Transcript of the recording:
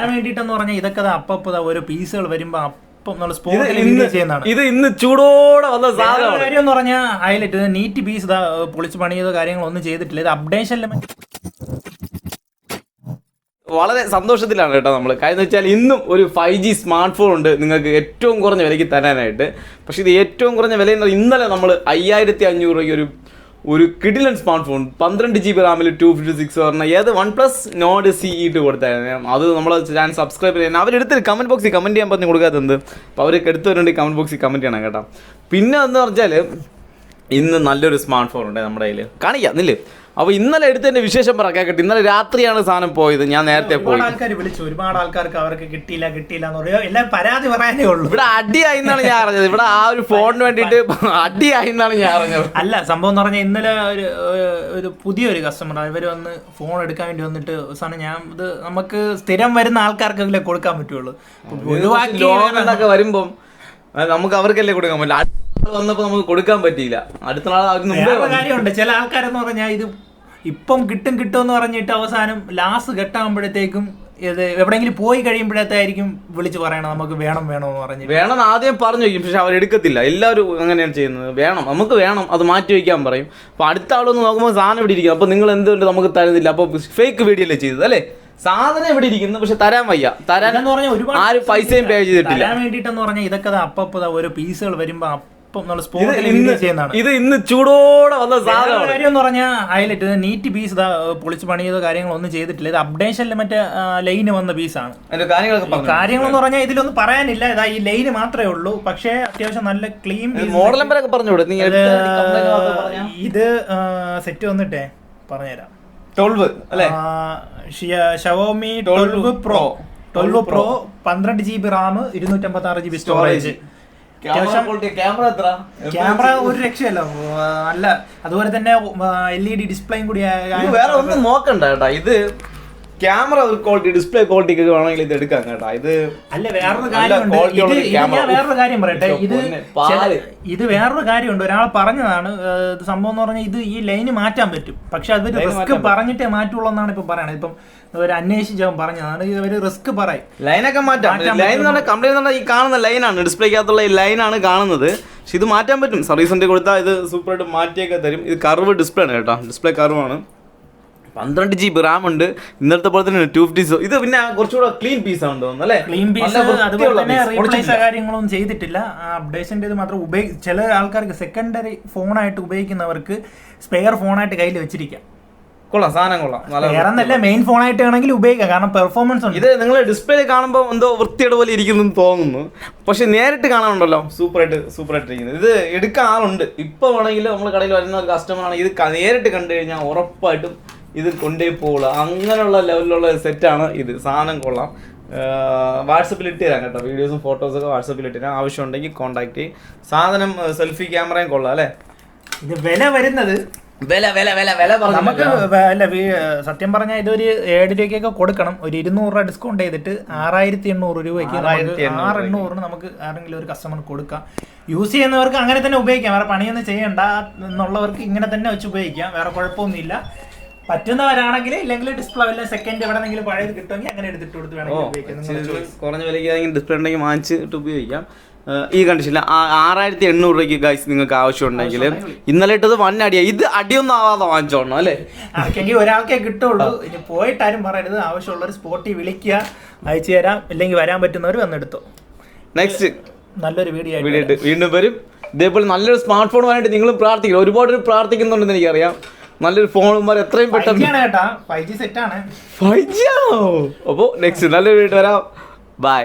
ഞാൻ വേണ്ടിട്ടെന്ന് പറഞ്ഞാൽ ഇതൊക്കെ ദാ ഓരോ പീസുകൾ വരുമ്പോ അപ്പം നമ്മൾ ചെയ്യുന്നതാണ്. ഇത് ഇന്ന് ചൂടോടെ വന്ന സാധനം കാര്യം എന്ന് പറഞ്ഞാൽ ഹൈലൈറ്റ് നീറ്റ് പീസ് പൊളിച്ച് പണിയതോ കാര്യങ്ങളൊന്നും ചെയ്തിട്ടില്ല. ഇത് അപ്ഡേഷൻ വളരെ സന്തോഷത്തിലാണ് കേട്ടോ നമ്മൾ കാര്യം വെച്ചാൽ ഇന്നും ഒരു ഫൈവ് ജി സ്മാർട്ട് ഫോൺ ഉണ്ട്. നിങ്ങൾക്ക് ഏറ്റവും കുറഞ്ഞ വിലയ്ക്ക് തരാനായിട്ട്. പക്ഷേ ഇത് ഏറ്റവും കുറഞ്ഞ വില എന്ന് ഇന്നലെ നമ്മൾ അയ്യായിരത്തി അഞ്ഞൂറ് രൂപയ്ക്ക് ഒരു ഒരു കിഡിലൻ സ്മാർട്ട് ഫോൺ പന്ത്രണ്ട് ജി ബി റാമിൽ ടു ഫിഫ്റ്റി സിക്സ് പറഞ്ഞ ഏത് വൺ പ്ലസ് നോഡ് സി ഇട്ട് കൊടുത്തായിരുന്നു അത് നമ്മൾ ഞാൻ സബ്സ്ക്രൈബ് ചെയ്യാൻ അവരെടുത്ത് കമന്റ് ബോക്സിൽ കമന്റ് ചെയ്യാൻ പറഞ്ഞു കൊടുക്കാത്തത് അപ്പോൾ അവരൊക്കെ എടുത്തവരുണ്ട് കമന്റ് ബോക്സിൽ കമന്റ് ചെയ്യണം കേട്ടോ. പിന്നെ എന്ന് പറഞ്ഞാൽ ഇന്ന് നല്ലൊരു സ്മാർട്ട് ഫോൺ ഉണ്ട് നമ്മുടെ കയ്യിൽ കാണിക്കാം നില്ല്. അപ്പോൾ ഇന്നലെ എടുത്തതിന്റെ വിശേഷം പറ കേട്ടെ ഇന്നലെ രാത്രിയാണ് സാധനം പോയത്. ഞാൻ നേരത്തെ പോയി. ഒരുപാട് ആൾക്കാർ വിളിച്ചു. ഒരുപാട് ആൾക്കാർക്ക് അവർക്ക് കിട്ടിയില്ല കിട്ടിയില്ല എന്ന് പറയുക. എല്ലാം പരാതി പറയാനേ ഉള്ളൂ. ഇവിടെ അടിയായി എന്നാണ് ഞാൻ അറിഞ്ഞത്. ഇവിടെ ആ ഒരു ഫോണിന് വേണ്ടിയിട്ട് അടിയായി എന്നാണ് ഞാൻ അറിഞ്ഞത്. അല്ല സംഭവം എന്ന് പറഞ്ഞാൽ ഇന്നലെ ഒരു ഒരു പുതിയൊരു കസ്റ്റമർ ഇവർ വന്ന് ഫോൺ എടുക്കാൻ വേണ്ടി വന്നിട്ട് അവസാനം ഞാൻ ഇത് നമുക്ക് സ്ഥിരം വരുന്ന ആൾക്കാർക്കല്ലേ കൊടുക്കാൻ പറ്റുള്ളൂ. ഒഴിവാക്കി വരുമ്പം നമുക്ക് അവർക്കല്ലേ കൊടുക്കാൻ പറ്റില്ല. വന്നപ്പോൾ നമുക്ക് കൊടുക്കാൻ പറ്റിയില്ല. അടുത്ത നാളെ. കാര്യമുണ്ട്. ചില ആൾക്കാരെന്ന് പറഞ്ഞാൽ ഇത് ഇപ്പം കിട്ടും കിട്ടും എന്ന് പറഞ്ഞിട്ട് അവസാനം ലാസ്റ്റ് കെട്ടാകുമ്പോഴത്തേക്കും ഇത് എവിടെയെങ്കിലും പോയി കഴിയുമ്പോഴത്തായിരിക്കും വിളിച്ച് പറയണം നമുക്ക് വേണം വേണം എന്ന് പറഞ്ഞു വേണം ആദ്യം പറഞ്ഞു വയ്ക്കും പക്ഷെ അവരെടുക്കത്തില്ല എല്ലാവരും അങ്ങനെയാണ് ചെയ്യുന്നത്. വേണം നമുക്ക് വേണം അത് മാറ്റി വയ്ക്കാൻ പറയും. അപ്പോൾ അടുത്ത ആളൊന്ന് നോക്കുമ്പോൾ സാധനം ഇവിടെ ഇരിക്കും അപ്പോൾ നിങ്ങൾ എന്തുകൊണ്ട് നമുക്ക് തരുന്നില്ല? അപ്പോൾ ഫേക്ക് വീഡിയോ അല്ലേ ചെയ്തത് അല്ലേ? സാധനം ഇവിടെ ഇരിക്കുന്നു പക്ഷെ തരാൻ വയ്യ. തരാൻ എന്ന് പറഞ്ഞാൽ ഒരുപാട് ആരും പൈസയും പേ ചെയ്തിട്ടില്ല. തരാൻ വേണ്ടിട്ടെന്ന് പറഞ്ഞാൽ ഇതൊക്കെ അപ്പൊ അപ്പപ്പോ ഓരോ പീസുകൾ വരുമ്പോ അപ്പം നമ്മൾ സ്പോട്ടിൽ ഇന്ന് ചെയ്യുന്നതാണ്. ഇത് ഇന്ന് ചൂടോടെ വന്ന സാധനം കാര്യം എന്ന് പറഞ്ഞാൽ ഹൈലൈറ്റ് നീറ്റ് പീസ് പൊളിച്ച് പണിയതോ കാര്യങ്ങളൊന്നും ചെയ്തിട്ടില്ല. ഇത് അപ്ഡേഷനിൽ മറ്റേ ലൈന് വന്ന പീസാണ് കാര്യങ്ങളെന്ന് പറഞ്ഞാൽ ഇതിലൊന്നും പറയാനില്ല. ഇതാ ഈ ലൈന് മാത്രമേ ഉള്ളൂ. പക്ഷേ അത്യാവശ്യം നല്ല ക്ലീൻ മോഡൽ നമ്പറൊക്കെ പറഞ്ഞുകൂടെ? ഇത് സെറ്റ് വന്നിട്ടേ പറഞ്ഞുതരാം. ട്വൽവ് അല്ലേ? Xiaomi twelve pro twelve pro പന്ത്രണ്ട് ജി ബി റാം ഇരുന്നൂറ്റമ്പത്തി ആറ് ജി ബി സ്റ്റോറേജ് ക്യാമറ എത്ര? ക്യാമറ ഒരു രക്ഷയല്ല. അല്ല അതുപോലെ തന്നെ എൽ ഇ ഡി ഡിസ്പ്ലേയും കൂടി വേറെ ഒന്നും നോക്കണ്ട കേട്ടാ. ഇത് ക്യാമറ ക്വാളിറ്റി ഡിസ്പ്ലേ ക്വാളിറ്റി ഒക്കെ വേണമെങ്കിൽ ഇത് എടുക്കാം കേട്ടോ. ഇത് അല്ല വേറൊരു കാര്യമുണ്ട് വേറൊരു കാര്യം പറയട്ടെ. ഇത് ഇത് വേറൊരു കാര്യമുണ്ട്. ഒരാൾ പറഞ്ഞതാണ് ഇത് സംഭവം എന്ന് പറഞ്ഞാൽ ഇത് ഈ ലൈന് മാറ്റാൻ പറ്റും. പക്ഷെ അത് റിസ്ക് പറഞ്ഞിട്ടേ മാറ്റുള്ളൂ എന്നാണ് ഇപ്പൊ പറയണത്. ഇപ്പം ഒരു അന്വേഷിച്ചവൻ പറഞ്ഞതാണ്. ഇത് ഒരു റിസ്ക് പറയും. ലൈനൊക്കെ മാറ്റാം ലൈൻ എന്ന് പറഞ്ഞാൽ കംപ്ലൈന്റ് ഈ കാണുന്ന ലൈനാണ്. ഡിസ്പ്ലേക്കകത്തുള്ള ഈ ലൈനാണ് കാണുന്നത്. പക്ഷെ ഇത് മാറ്റാൻ പറ്റും. സർവീസ് സെന്റർ കൊടുത്താൽ ഇത് സൂപ്പറായിട്ട് മാറ്റിയൊക്കെ തരും. ഇത് കർവ് ഡിസ്പ്ലേ ആണ് കേട്ടോ. ഡിസ്പ്ലേ കർവാണ് പന്ത്രണ്ട് ജി ബി റാം ഉണ്ട്. ഇന്നത്തെ പോലെ തന്നെ ടു ഫിഫ്റ്റി ഇത് പിന്നെ കുറച്ചുകൂടെ ക്ലീൻ പീസ് ആണ് തോന്നുന്നു അല്ലേ? ക്ലീൻ പീസ് അതുപോലെ തന്നെ റീപ്ലേസ് കാര്യങ്ങളൊന്നും ചെയ്തിട്ടില്ല. അപ്ഡേഷന്റെ ഇത് മാത്രം ഉപയോഗി ചില ആൾക്കാർക്ക് സെക്കൻഡറി ഫോണായിട്ട് ഉപയോഗിക്കുന്നവർക്ക് സ്പെയർ ഫോണായിട്ട് കയ്യിൽ വെച്ചിരിക്കാം. കൊള്ളാം സാധനം കൊള്ളാം. വേറെന്നല്ല മെയിൻ ഫോൺ ഫോണായിട്ട് ആണെങ്കിൽ ഉപയോഗിക്കാം കാരണം പെർഫോമൻസ് ഉണ്ട്. ഇത് നിങ്ങൾ ഡിസ്പ്ലേ കാണുമ്പോൾ എന്തോ വൃത്തിയുടെ പോലെ ഇരിക്കുന്നു തോന്നുന്നു. പക്ഷെ നേരിട്ട് കാണാനുണ്ടല്ലോ സൂപ്പറായിട്ട് സൂപ്പറായിട്ട് ഇരിക്കുന്നത് ഇത് എടുക്കാൻ ആളുണ്ട്. ഇപ്പോൾ വേണമെങ്കിൽ നമ്മൾ കടയിൽ വരുന്ന ഒരു കസ്റ്റമർ ആണെങ്കിൽ ഇത് നേരിട്ട് കണ്ടു കഴിഞ്ഞാൽ ഉറപ്പായിട്ടും ഇത് കൊണ്ടേ പോകുള്ളൂ അങ്ങനെയുള്ള ലെവലിലുള്ള സെറ്റാണ് ഇത്. സാധനം കൊള്ളാം. വാട്സപ്പിൽ ഇട്ട് തരാം കേട്ടോ. വീഡിയോസും ഫോട്ടോസൊക്കെ വാട്സപ്പിൽ ഇട്ട് തരാം. ആവശ്യമുണ്ടെങ്കിൽ കോൺടാക്ട് ചെയ്യും. സാധനം സെൽഫി ക്യാമറയും കൊള്ളാം അല്ലേ? ഇത് വില വരുന്നത് വില വില വില വില നമുക്ക് അല്ല സത്യം പറഞ്ഞാൽ ഇതൊരു ഏഴ് രൂപയ്ക്കൊക്കെ കൊടുക്കണം. ഒരു ഇരുന്നൂറ് രൂപ ഡിസ്കൗണ്ട് ചെയ്തിട്ട് ആറായിരത്തി എണ്ണൂറ് രൂപയ്ക്ക് ആറ് എണ്ണൂറിന് നമുക്ക് ആരെങ്കിലും ഒരു കസ്റ്റമർ കൊടുക്കാം. യൂസ് ചെയ്യുന്നവർക്ക് അങ്ങനെ തന്നെ ഉപയോഗിക്കാം. വേറെ പണിയൊന്നും ചെയ്യണ്ട. എന്നുള്ളവർക്ക് ഇങ്ങനെ തന്നെ വെച്ച് ഉപയോഗിക്കാം. വേറെ കുഴപ്പമൊന്നുമില്ല. പറ്റുന്നവരാണെങ്കിൽ ഇല്ലെങ്കിൽ ഡിസ്പ്ലേ വല്ല സെക്കൻഡ് എവിടെന്നെങ്കിലും പഴയത് കിട്ടുമെങ്കിൽ അങ്ങനെ എടുത്തിട്ട് കൊടുത്ത് വേണമെങ്കിൽ. കുറഞ്ഞ വിലയ്ക്ക് ഡിസ്പ്ലേ ഉണ്ടെങ്കിൽ വാങ്ങിച്ചിട്ട് ഉപയോഗിക്കാം. ഈ കണ്ടീഷനിൽ ആറായിരത്തി എണ്ണൂറ് രൂപയ്ക്ക് ഗൈസ് നിങ്ങൾക്ക് ആവശ്യമുണ്ടെങ്കിൽ ഇന്നലെ ഇട്ടത് വൺ അടിയാ. ഇത് അടിയൊന്നും ആവാതെ വാങ്ങിച്ചോണം അല്ലേ? ആർക്കെങ്കിൽ ഒരാൾക്കേ കിട്ടുള്ളൂ. ഇനി പോയിട്ടാരും പറയരുത്. ആവശ്യമുള്ളവർ സ്പോട്ടിൽ വിളിക്കുക അയച്ചു തരാം. ഇല്ലെങ്കിൽ വരാൻ പറ്റുന്നവർ വന്നെടുത്തു. നെക്സ്റ്റ് നല്ലൊരു വീഡിയോ വീഡിയോ വീണ്ടും വരും. ഇതേപോലെ നല്ലൊരു സ്മാർട്ട് ഫോൺ വേണ്ടിയിട്ട് നിങ്ങളും പ്രാർത്ഥിക്കണം. ഒരുപാട് പേര് പ്രാർത്ഥിക്കുന്നുണ്ടെന്ന് എനിക്കറിയാം. നല്ലൊരു ഫോണുമാർ എത്രയും പെട്ടെന്ന്. ഫൈവ് ജി സെറ്റ് ആണ്. ഫൈവ് ജി ആണോ? അപ്പോൾ നെക്സ്റ്റ് നല്ലൊരു വീഡിയോ വരാം. ബൈ